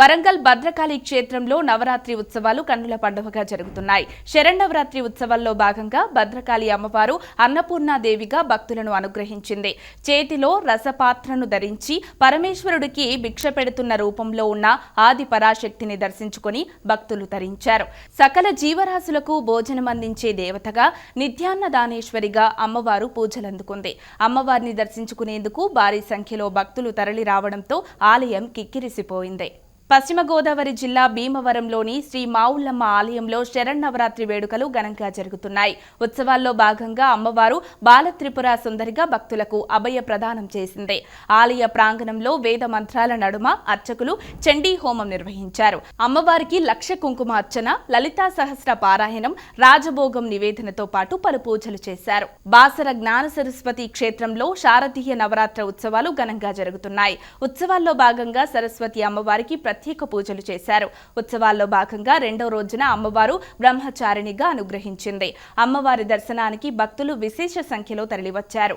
వరంగల్ భద్రకాళి క్షేత్రంలో నవరాత్రి ఉత్సవాలు కన్నుల పండుగగా జరుగుతున్నాయి. శరణవరాత్రి ఉత్సవాల్లో భాగంగా భద్రకాళి అమ్మవారు అన్నపూర్ణాదేవిగా భక్తులను అనుగ్రహించింది. చేతిలో రసపాత్రను ధరించి పరమేశ్వరుడికి భిక్ష పెడుతున్న రూపంలో ఉన్న ఆది పరాశక్తిని దర్శించుకొని భక్తులు తరించారు. సకల జీవరాశులకు భోజనం అందించే దేవతగా నిత్యాన్నదానేశ్వరిగా అమ్మవారు పూజలందుకుంది అమ్మవారిని దర్శించుకునేందుకు భారీ సంఖ్యలో భక్తులు తరలి రావడంతో ఆలయం కిక్కిరిసిపోయింది. పశ్చిమ గోదావరి జిల్లా భీమవరంలోని శ్రీ మావుల్లమ్మ ఆలయంలో శరణవరాత్రి వేడుకలు ఘనంగా జరుగుతున్నాయి. ఉత్సవాల్లో భాగంగా అమ్మవారు బాలత్రిపుర సుందరిగా భక్తులకు అభయ ప్రదానం చేసింది. ఆలయ ప్రాంగణంలో వేద మంత్రాల నడుమ అర్చకులు చండీ హోమం నిర్వహించారు. అమ్మవారికి లక్ష కుంకుమ అర్చన లలితా సహస్ర పారాయణం రాజభోగం నివేదనతో పాటు పలు పూజలు చేశారు. బాసర జ్ఞాన సరస్వతి క్షేత్రంలో శారదీయ నవరాత్ర ఉత్సవాలు ఘనంగా జరుగుతున్నాయి. ఉత్సవాల్లో భాగంగా సరస్వతి అమ్మవారికి ప్రత్యేక పూజలు చేశారు. ఉత్సవాల్లో భాగంగా రెండో రోజున అమ్మవారు బ్రహ్మచారిణిగా అనుగ్రహించింది. అమ్మవారి దర్శనానికి భక్తులు విశేష సంఖ్యలో తరలివచ్చారు.